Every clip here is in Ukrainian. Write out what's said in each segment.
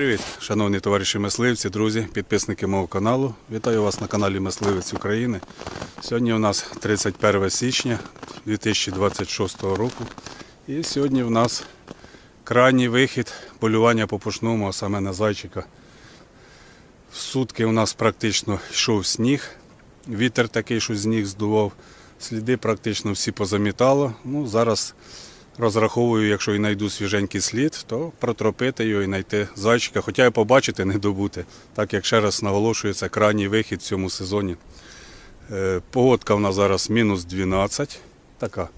Привіт, шановні товариші мисливці, друзі, підписники мого каналу. Вітаю вас на каналі Мисливець України. Сьогодні у нас 31 січня 2026 року. І сьогодні у нас крайній вихід полювання по пушному, а саме на зайчика. В сутки у нас практично йшов сніг. Вітер такий, що сніг здував. Сліди практично всі позамітало. Ну, зараз розраховую, якщо і знайду свіженький слід, то протропити його і знайти зайчика. Хоча і побачити, не добути. Так як ще раз наголошую, це крайній вихід в цьому сезоні. Е, Погодка в нас зараз мінус 12. Така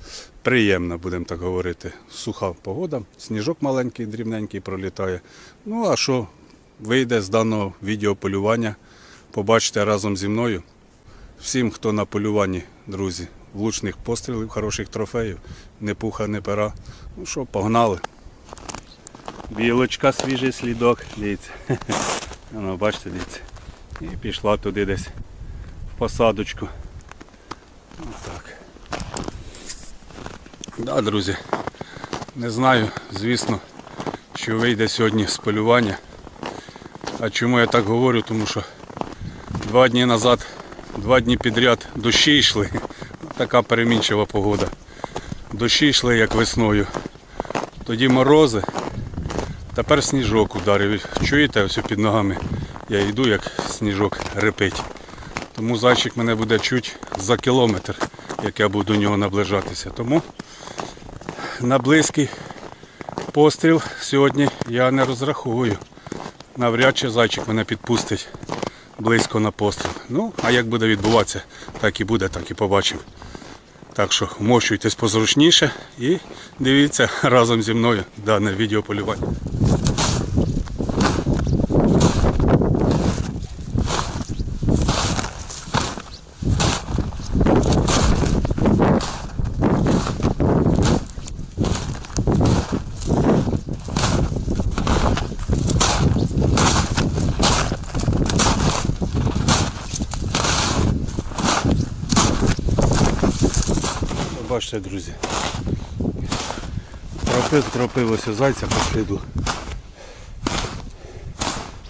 приємна, будемо так говорити. Суха погода. Сніжок маленький, дрібненький пролітає. Ну а що вийде з даного відеополювання, побачите разом зі мною. Всім, хто на полюванні, друзі, влучних пострілів, хороших трофеїв, не пуха, не пера. Ну що, погнали. Білочка, свіжий слідок, дивіться. Ну, бачите, дивіться. І пішла туди десь в посадочку. Отак. Да, друзі. Не знаю, звісно, що вийде сьогодні з полювання. А чому я так говорю? Тому що два дні назад, два дні підряд дощі йшли. Така перемінчива погода. Дощі йшли як весною. Тоді морози. Тепер сніжок ударив. Чуєте, ось під ногами я йду, як сніжок репить. Тому зайчик мене буде чуть за кілометр, як я буду до нього наближатися. Тому на близький постріл сьогодні я не розраховую. Навряд чи зайчик мене підпустить близько на постріл. Ну, а як буде відбуватися, так і буде, так і побачимо. Так що вмощуйтесь позручніше і дивіться разом зі мною дане відеополювання. Бачите, друзі. Тропив, ось зайця по сліду.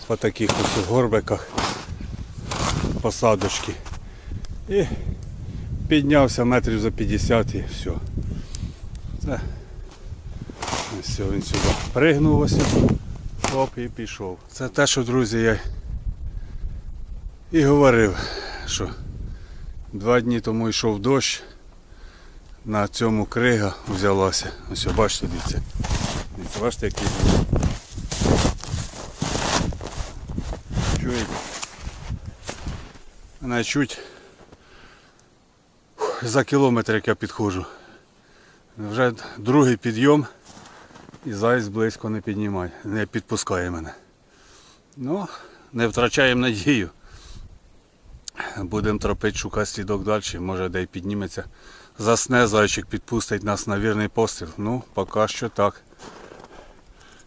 По таких ось горбиках посадочки. І піднявся метрів за 50 і все. Це ось він сюди пригнув ось. Оп і пішов. Це те, що, друзі, я і говорив, що два дні тому йшов дощ на цьому крига взялася. Ось бачите, дивіться. Дивіться, бачите, який. Чуєте? Вона чуть за кілометр, як я підходжу. Вже другий підйом і заяць близько не піднімає, не підпускає мене. Ну, не втрачаємо надію. Будемо тропити, шукати слідок далі, може де й підніметься. Засне зайчик, підпустить нас на вірний постріл. Ну, поки що так.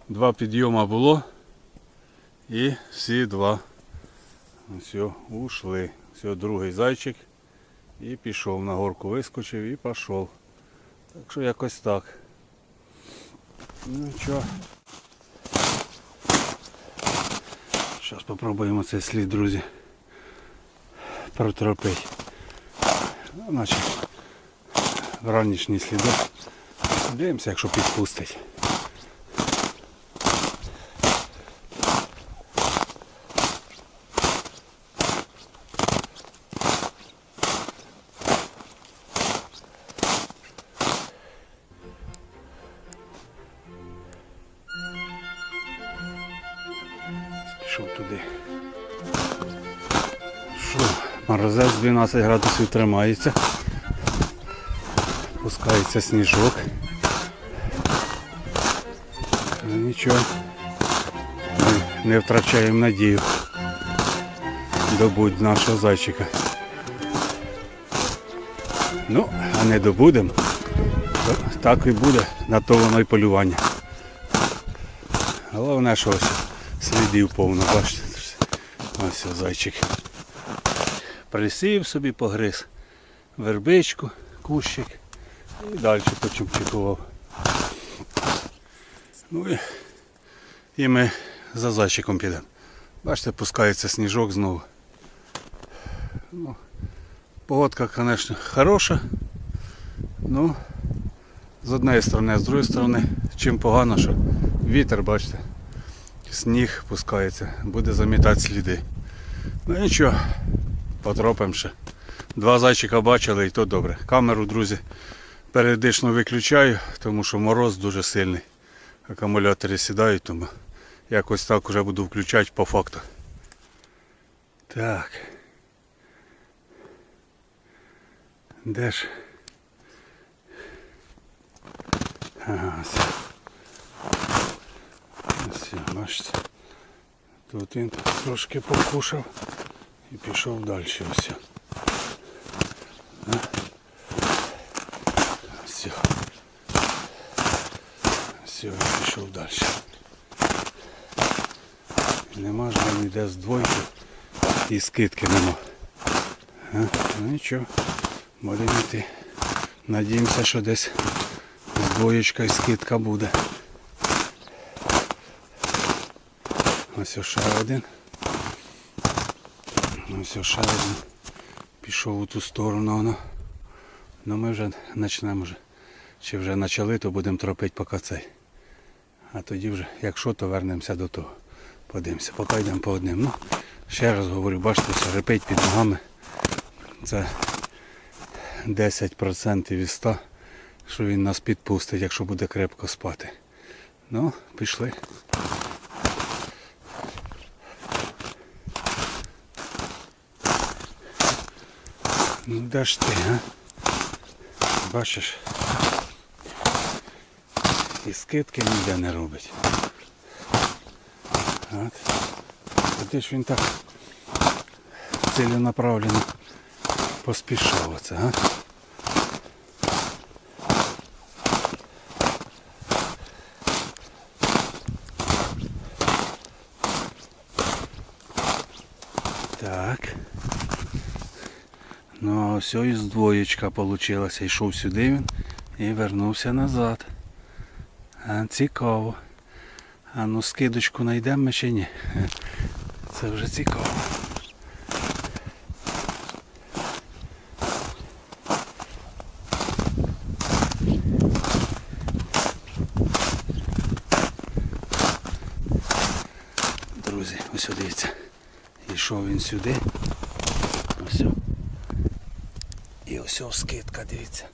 Два підйома було. І всі два. Все, ушли. Все, другий зайчик. І пішов на горку, вискочив і пішов. Так що якось так. Ну що. Зараз спробуємо цей слід, друзі. Протропити. Ну, значить, ранішній слідок. Дивимося, якщо підпустить. Пішов туди. Що, морозець 12 градусів тримається. Пускається сніжок. Ну, нічого. Ми не втрачаємо надію. Добудь нашого зайчика. Ну, а не добудемо, то так і буде, на то воно і полювання. Головне, що ось слідів повно, бачите. Ось зайчик. Присів собі, погриз вербичку, кущик. І далі почимчикував. Ну і, і ми за зайчиком підемо. Бачите, пускається сніжок знову. Ну, погодка, звісно, хороша. Ну, з однієї сторони, а з другої сторони, чим погано, що вітер, бачите, сніг пускається, буде замітати сліди. Ну нічого, потропимо ще. Два зайчика бачили і то добре. Камеру, друзі, періодично виключаю, тому що мороз дуже сильний. Акумулятори сідають, тому якось так вже буду включати по факту. Так. Де ж? Ага, ось. Ось. Тут він трошки покушав і пішов далі. Ось. А? Все. Все, пішов далі. Нема ж ніде з двойки і скидки нема. А? Ну нічого, будемо йти. Надіємося, що десь з двоєчка і скидка буде. Ось ще один. Ось ще один. Пішов у ту сторону воно. Ну ми вже почнемо вже. Чи вже почали, то будемо тропити поки цей. А тоді вже, якщо, то вернемося до того. Подивимося, поки йдемо по одним. Ну, ще раз говорю, бачите, все репить під ногами. Це 10% із 100, що він нас підпустить, якщо буде крепко спати. Ну, пішли. Ну де ж ти, а? Бачиш? І скидки ніде не робить. От. Куди ж він так ціленаправленно поспішав оце, а? Так. Ну, ось із двоєчка вийшла. Йшов сюди він і вернувся назад. Цікаво. А ну скидочку знайдемо ми чи ні? Це вже цікаво. Друзі, ось дивіться. Йшов він сюди. Ось. І ось скидка, дивіться.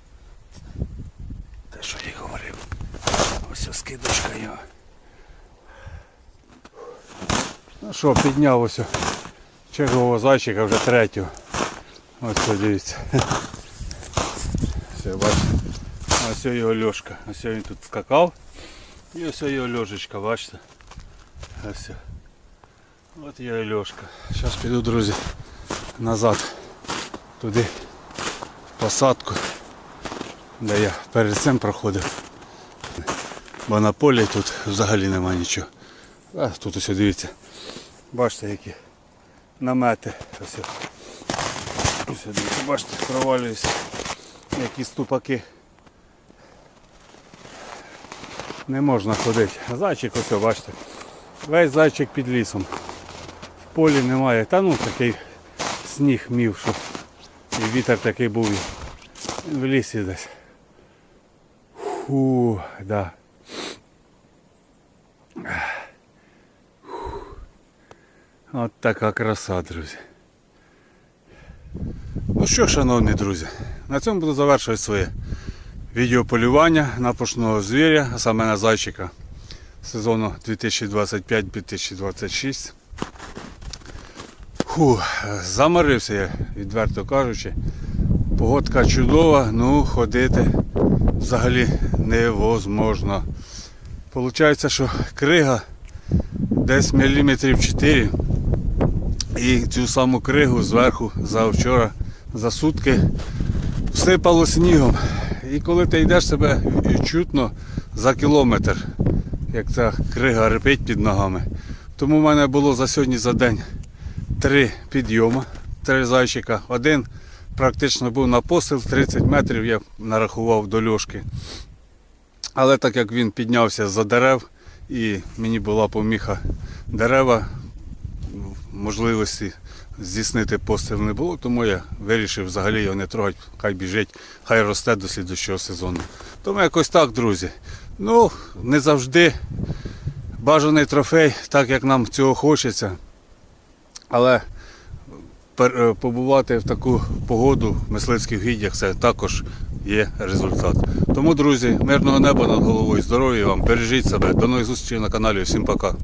Те, що я говорив. Ось скидочка його. Ну що, підняв ось чергового зайчика вже третього. Ось дивіться. Все, бачите. Ось його льошка. Ось він тут скакав. І ось його льошечка, бачите. Ось. От його льошка. Зараз піду, друзі, назад. Туди в посадку, де я перед цим проходив. Бо на полі тут взагалі нема нічого. А тут ось дивіться. Бачите які намети. Ось. Ось дивіться, бачите, провалююсь. Які ступаки. Не можна ходити. Зайчик ось, бачите. Весь зайчик під лісом. В полі немає. Та ну такий сніг мів, що і вітер такий був. в лісі десь. Фу, да. От така краса, друзі. Ну що, шановні друзі, на цьому буду завершувати своє відеополювання на пушного звіря, а саме на зайчика сезону 2025-2026. Фу, заморився я, відверто кажучи. Погодка чудова, ну ходити взагалі невозможно. Получається, що крига десь міліметрів 4. І цю саму кригу зверху за вчора, за сутки всипало снігом. І коли ти йдеш себе чутно за кілометр, як ця крига репить під ногами. Тому в мене було за сьогодні за день три підйоми, три зайчика. Один практично був на посил 30 метрів, я нарахував до льошки. Але так як він піднявся за дерев І мені була поміха дерева, можливості здійснити постріл не було, тому я вирішив взагалі його не трогати, хай біжить, хай росте до слідчого сезону. Тому якось так, друзі. Ну, не завжди бажаний трофей, так як нам цього хочеться. Але е, побувати в таку погоду в мисливських гіддях це також є результат. Тому, друзі, мирного неба над головою, здоров'я вам, бережіть себе. До нових зустрічей на каналі. Всім пока.